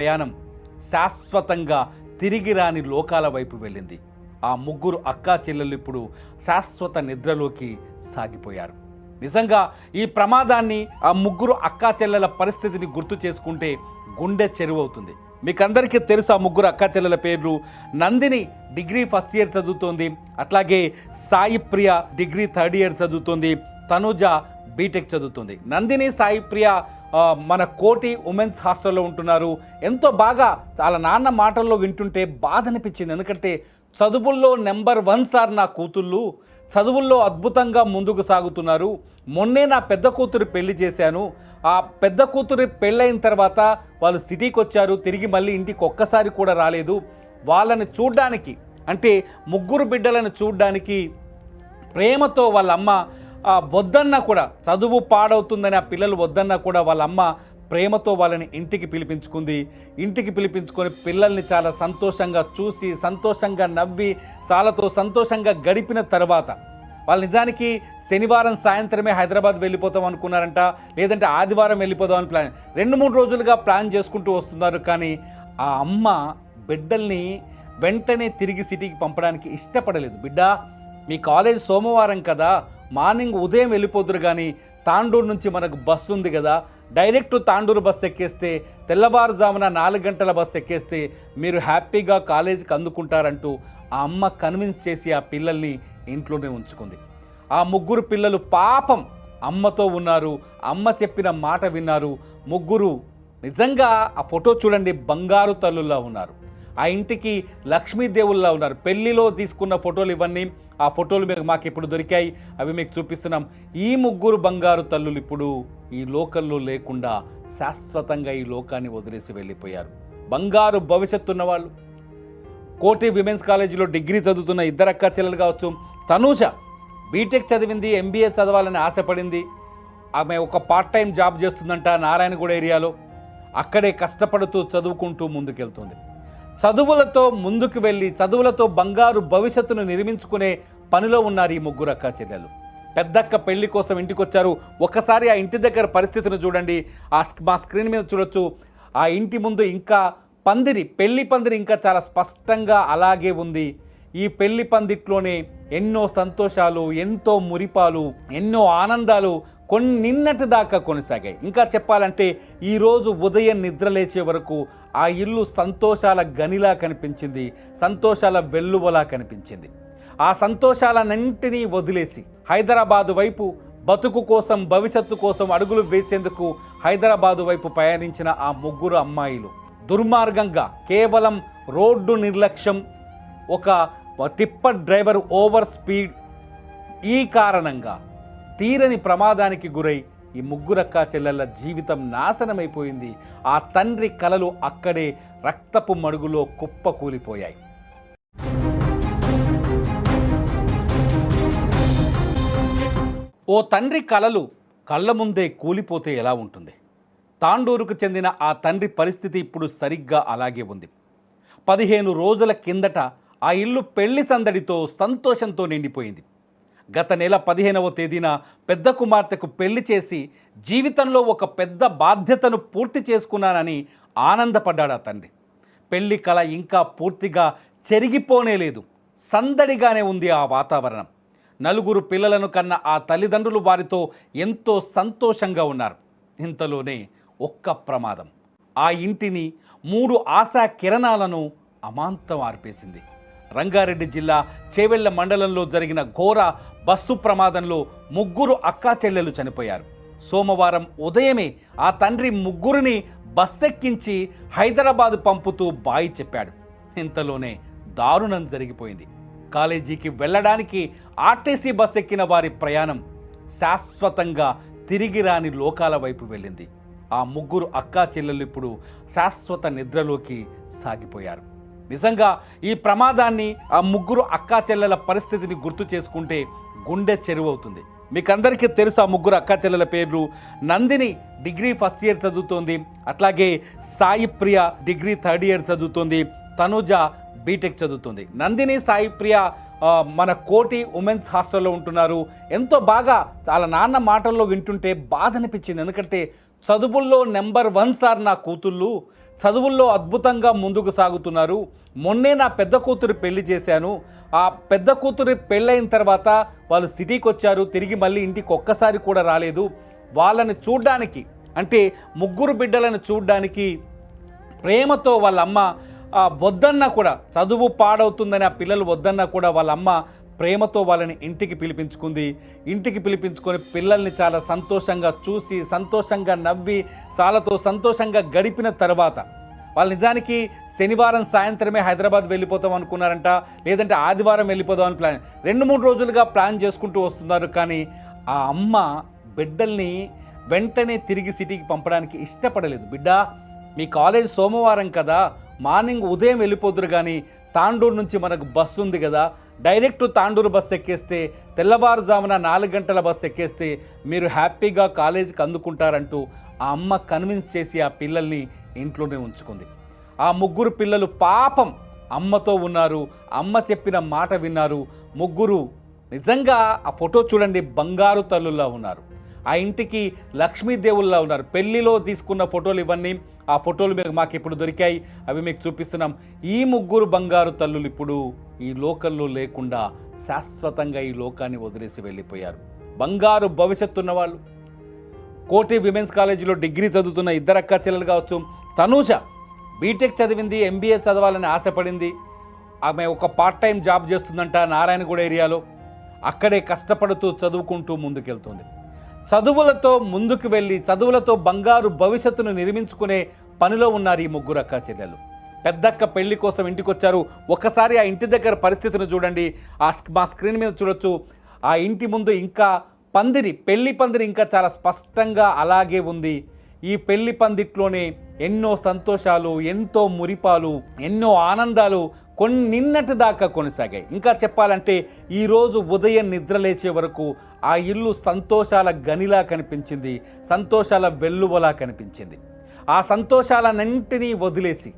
ప్రయాణం శాశ్వతంగా తిరిగి రాని లోకాల వైపు వెళ్ళింది. ఆ ముగ్గురు అక్కా చెల్లెలు ఇప్పుడు శాశ్వత నిద్రలోకి సాగిపోయారు. నిజంగా ఈ ప్రమాదాన్ని ఆ ముగ్గురు అక్కా చెల్లెల పరిస్థితిని గుర్తు చేసుకుంటే గుండె చెరువవుతుంది. మీకు అందరికీ తెలుసు ఆ ముగ్గురు అక్కా చెల్లెల పేర్లు. నందిని డిగ్రీ ఫస్ట్ ఇయర్ చదువుతోంది. అట్లాగే Sai Priya degree third year చదువుతోంది. తనుజ బీటెక్ చదువుతుంది. నందిని సాయి ప్రియ మన కోటి ఉమెన్స్ హాస్టల్లో ఉంటున్నారు. ఎంతో బాగా చాలా నాన్న మాటల్లో వింటుంటే బాధ అనిపించింది. ఎందుకంటే చదువుల్లో నెంబర్ వన్ సార్ నా కూతుళ్ళు. చదువుల్లో అద్భుతంగా ముందుకు సాగుతున్నారు. మొన్నే నా పెద్ద కూతురు పెళ్ళి చేశాను. ఆ పెద్ద కూతురు పెళ్ళైన తర్వాత వాళ్ళు సిటీకి వచ్చారు. తిరిగి మళ్ళీ ఇంటికి ఒక్కసారి కూడా రాలేదు. వాళ్ళని చూడ్డానికి అంటే ముగ్గురు బిడ్డలను చూడ్డానికి ప్రేమతో వాళ్ళ అమ్మ వద్దన్నా కూడా చదువు పాడవుతుందని ఆ పిల్లలు వద్దన్నా కూడా వాళ్ళ అమ్మ ప్రేమతో వాళ్ళని ఇంటికి పిలిపించుకుంది. ఇంటికి పిలిపించుకొని పిల్లల్ని చాలా సంతోషంగా చూసి సంతోషంగా నవ్వి సాలతో సంతోషంగా గడిపిన తర్వాత వాళ్ళు నిజానికి శనివారం సాయంత్రమే హైదరాబాద్ వెళ్ళిపోతాం అనుకున్నారంట లేదంటే ఆదివారం వెళ్ళిపోదాం అని ప్లాన్. రెండు మూడు రోజులుగా ప్లాన్ చేసుకుంటూ వస్తున్నారు కానీ ఆ అమ్మ బిడ్డల్ని వెంటనే తిరిగి సిటీకి పంపడానికి ఇష్టపడలేదు. బిడ్డ మీ కాలేజ్ సోమవారం కదా మార్నింగ్ ఉదయం వెళ్ళిపోతురు కానీ తాండూరు నుంచి మనకు బస్సు ఉంది కదా డైరెక్ట్ తాండూరు బస్సు ఎక్కేస్తే తెల్లవారుజామున నాలుగు గంటల బస్సు ఎక్కేస్తే మీరు హ్యాపీగా కాలేజీకి అందుకుంటారంటూ ఆ అమ్మ కన్విన్స్ చేసి ఆ పిల్లల్ని ఇంట్లోనే ఉంచుకుంది. ఆ ముగ్గురు పిల్లలు పాపం అమ్మతో ఉన్నారు అమ్మ చెప్పిన మాట విన్నారు ముగ్గురు నిజంగా ఆ ఫోటో చూడండి బంగారు తల్లుల్లా ఉన్నారు. ఆ ఇంటికి లక్ష్మీదేవుల్లా ఉన్నారు. పెళ్ళిలో తీసుకున్న ఫోటోలు ఇవన్నీ ఆ ఫోటోలు మీకు మాకు ఇప్పుడు దొరికాయి. అవి మీకు చూపిస్తున్నాం. ఈ ముగ్గురు బంగారు తల్లులు ఇప్పుడు ఈ లోకంలో లేకుండా శాశ్వతంగా ఈ లోకాన్ని వదిలేసి వెళ్ళిపోయారు. బంగారు భవిష్యత్తు ఉన్న వాళ్ళు కోటి విమెన్స్ కాలేజీలో డిగ్రీ చదువుతున్న ఇద్దరు అక్క చెల్లెలు కావచ్చు. తనూష బీటెక్ చదివింది ఎంబీఏ చదవాలని ఆశపడింది. ఆమె ఒక పార్ట్ టైం జాబ్ చేస్తుందంట నారాయణగూడ ఏరియాలో. అక్కడే కష్టపడుతూ చదువుకుంటూ ముందుకెళ్తుంది. చదువులతో ముందుకు వెళ్ళి చదువులతో బంగారు భవిష్యత్తును నిర్మించుకునే పనిలో ఉన్నారు ఈ ముగ్గురు అక్క చెల్లెలు. పెద్దక్క పెళ్ళి కోసం ఇంటికొచ్చారు. ఒక్కసారి ఒకసారి ఆ ఇంటి దగ్గర పరిస్థితిని చూడండి. ఆ మా స్క్రీన్ మీద చూడొచ్చు. ఆ ఇంటి ముందు ఇంకా పందిరి పెళ్ళి పందిరి ఇంకా చాలా స్పష్టంగా అలాగే ఉంది. ఈ పెళ్ళి పందిట్లోనే ఎన్నో సంతోషాలు ఎంతో మురిపాలు ఎన్నో ఆనందాలు కొన్ని నిన్నటి దాకా కొనసాగాయి. ఇంకా చెప్పాలంటే ఈరోజు ఉదయం నిద్ర లేచే వరకు ఆ ఇల్లు సంతోషాల గనిలా కనిపించింది సంతోషాల వెల్లువలా కనిపించింది. ఆ సంతోషాలన్నింటినీ వదిలేసి హైదరాబాదు వైపు బతుకు కోసం భవిష్యత్తు కోసం అడుగులు వేసేందుకు హైదరాబాదు వైపు ప్రయాణించిన ఆ ముగ్గురు అమ్మాయిలు దుర్మార్గంగా కేవలం రోడ్డు నిర్లక్ష్యం ఒక టిప్పర్ డ్రైవర్ ఓవర్ స్పీడ్ ఈ కారణంగా తీరని ప్రమాదానికి గురై ఈ ముగ్గురక్క చెల్లెళ్ళ జీవితం నాశనమైపోయింది. ఆ తండ్రి కలలు అక్కడే రక్తపు మడుగులో కుప్ప కూలిపోయాయి ఓ తండ్రి కలలు కళ్ళ ముందే కూలిపోతే ఎలా ఉంటుంది? తాండూరుకు చెందిన ఆ తండ్రి పరిస్థితి ఇప్పుడు సరిగ్గా అలాగే ఉంది. పదిహేను రోజుల కిందట ఆ ఇల్లు పెళ్ళి సందడితో సంతోషంతో నిండిపోయింది. గత నెల పదిహేనవ తేదీన పెద్ద కుమార్తెకు పెళ్ళి చేసి జీవితంలో ఒక పెద్ద బాధ్యతను పూర్తి చేసుకున్నానని ఆనందపడ్డాడు ఆ తండ్రి. పెళ్ళి కళ ఇంకా పూర్తిగా చెరిగిపోనే లేదు. సందడిగానే ఉంది ఆ వాతావరణం. నలుగురు పిల్లలను కన్న ఆ తల్లిదండ్రులు వారితో ఎంతో సంతోషంగా ఉన్నారు. ఇంతలోనే ఒక్క ప్రమాదం. ఆ ఇంటిని మూడు ఆశా కిరణాలను అమాంతం ఆర్పేసింది. రంగారెడ్డి జిల్లా చేవెళ్ళ మండలంలో జరిగిన ఘోర బస్సు ప్రమాదంలో ముగ్గురు అక్కా చెల్లెలు చనిపోయారు. సోమవారం ఉదయమే ఆ తండ్రి ముగ్గురిని బస్సెక్కించి హైదరాబాద్ పంపుతూ బాయి చెప్పాడు. ఇంతలోనే దారుణం జరిగిపోయింది. కాలేజీకి వెళ్ళడానికి ఆర్టీసీ బస్ ఎక్కిన వారి ప్రయాణం శాశ్వతంగా తిరిగి రాని లోకాల వైపు వెళ్ళింది. ఆ ముగ్గురు అక్కా చెల్లెలు ఇప్పుడు శాశ్వత నిద్రలోకి సాగిపోయారు. నిజంగా ఈ ప్రమాదాన్ని ఆ ముగ్గురు అక్కా చెల్లెల పరిస్థితిని గుర్తు చేసుకుంటే గుండె చెరువవుతుంది. మీకు అందరికీ తెలుసు ఆ ముగ్గురు అక్కా చెల్లెల పేర్లు. నందిని డిగ్రీ ఫస్ట్ ఇయర్ చదువుతోంది. అట్లాగే Sai Priya degree third year చదువుతోంది. తనుజ బీటెక్ చదువుతుంది. నందిని సాయి ప్రియ మన కోటి ఉమెన్స్ హాస్టల్లో ఉంటున్నారు. ఎంతో బాగా చాలా నాన్న మాటల్లో వింటుంటే బాధ అనిపించింది. ఎందుకంటే చదువుల్లో నెంబర్ వన్ సార్ నా కూతుళ్ళు. చదువుల్లో అద్భుతంగా ముందుకు సాగుతున్నారు. మొన్నే నా పెద్ద కూతురు పెళ్ళి చేశాను. ఆ పెద్ద కూతురు పెళ్ళైన తర్వాత వాళ్ళు సిటీకి వచ్చారు. తిరిగి మళ్ళీ ఇంటికి ఒక్కసారి కూడా రాలేదు. వాళ్ళని చూడ్డానికి అంటే ముగ్గురు బిడ్డలను చూడ్డానికి ప్రేమతో వాళ్ళ అమ్మ ఆ, వద్దన్నా కూడా చదువు పాడవుతుందని ఆ పిల్లలు వద్దన్నా కూడా వాళ్ళ అమ్మ ప్రేమతో వాళ్ళని ఇంటికి పిలిపించుకుంది. ఇంటికి పిలిపించుకొని పిల్లల్ని చాలా సంతోషంగా చూసి సంతోషంగా నవ్వి సాలతో సంతోషంగా గడిపిన తర్వాత వాళ్ళు నిజానికి శనివారం సాయంత్రమే హైదరాబాద్ వెళ్ళిపోతాం అనుకున్నారంట. లేదంటే ఆదివారం వెళ్ళిపోదాం అని ప్లాన్. రెండు మూడు రోజులుగా ప్లాన్ చేసుకుంటూ వస్తున్నారు. కానీ ఆ అమ్మ బిడ్డల్ని వెంటనే తిరిగి సిటీకి పంపడానికి ఇష్టపడలేదు. బిడ్డ మీ కాలేజ్ సోమవారం కదా. మార్నింగ్ ఉదయం వెళ్ళిపోదురు కానీ తాండూరు నుంచి మనకు బస్సు ఉంది కదా. డైరెక్ట్ తాండూరు బస్సు ఎక్కేస్తే తెల్లవారుజామున నాలుగు గంటల బస్సు ఎక్కేస్తే మీరు హ్యాపీగా కాలేజీకి అందుకుంటారంటూ ఆ అమ్మ కన్విన్స్ చేసి ఆ పిల్లల్ని ఇంట్లోనే ఉంచుకుంది. ఆ ముగ్గురు పిల్లలు పాపం అమ్మతో ఉన్నారు అమ్మ చెప్పిన మాట విన్నారు. ముగ్గురు నిజంగా ఆ ఫోటో చూడండి బంగారు తల్లుల్లా ఉన్నారు. ఆ ఇంటికి లక్ష్మీదేవుల్లా ఉన్నారు. పెళ్ళిలో తీసుకున్న ఫోటోలు ఇవన్నీ ఆ ఫోటోలు మీకు మాకు ఇప్పుడు దొరికాయి. అవి మీకు చూపిస్తున్నాం. ఈ ముగ్గురు బంగారు తల్లులు ఇప్పుడు ఈ లోకంలో లేకుండా శాశ్వతంగా ఈ లోకాన్ని వదిలేసి వెళ్ళిపోయారు. బంగారు భవిష్యత్తు ఉన్నవాళ్ళు. కోటి విమెన్స్ కాలేజీలో డిగ్రీ చదువుతున్న ఇద్దరు అక్క చెల్లెలు కావచ్చు. తనూష బీటెక్ చదివింది ఎంబీఏ చదవాలని ఆశపడింది. ఆమె ఒక పార్ట్ టైం జాబ్ చేస్తుందంట నారాయణగూడ ఏరియాలో. అక్కడే కష్టపడుతూ చదువుకుంటూ ముందుకెళ్తుంది. చదువులతో ముందుకు వెళ్ళి చదువులతో బంగారు భవిష్యత్తును నిర్మించుకునే పనిలో ఉన్నారు ఈ ముగ్గురు అక్క చెల్లెలు పెద్దక్క పెళ్ళి కోసం ఇంటికొచ్చారు. ఒకసారి ఆ ఇంటి దగ్గర పరిస్థితిని చూడండి. ఆ మా స్క్రీన్ మీద చూడొచ్చు. ఆ ఇంటి ముందు ఇంకా పందిరి పెళ్ళి పందిరి ఇంకా చాలా స్పష్టంగా అలాగే ఉంది. ఈ పెళ్ళి పందిట్లోనే ఎన్నో సంతోషాలు ఎంతో మురిపాలు ఎన్నో ఆనందాలు కొన్ని నిన్నటి దాకా కొనసాగాయి. ఇంకా చెప్పాలంటే ఈరోజు ఉదయం నిద్ర లేచే వరకు ఆ ఇల్లు సంతోషాల గనిలా కనిపించింది సంతోషాల వెల్లువలా కనిపించింది. ఆ సంతోషాలన్నింటినీ వదిలేసి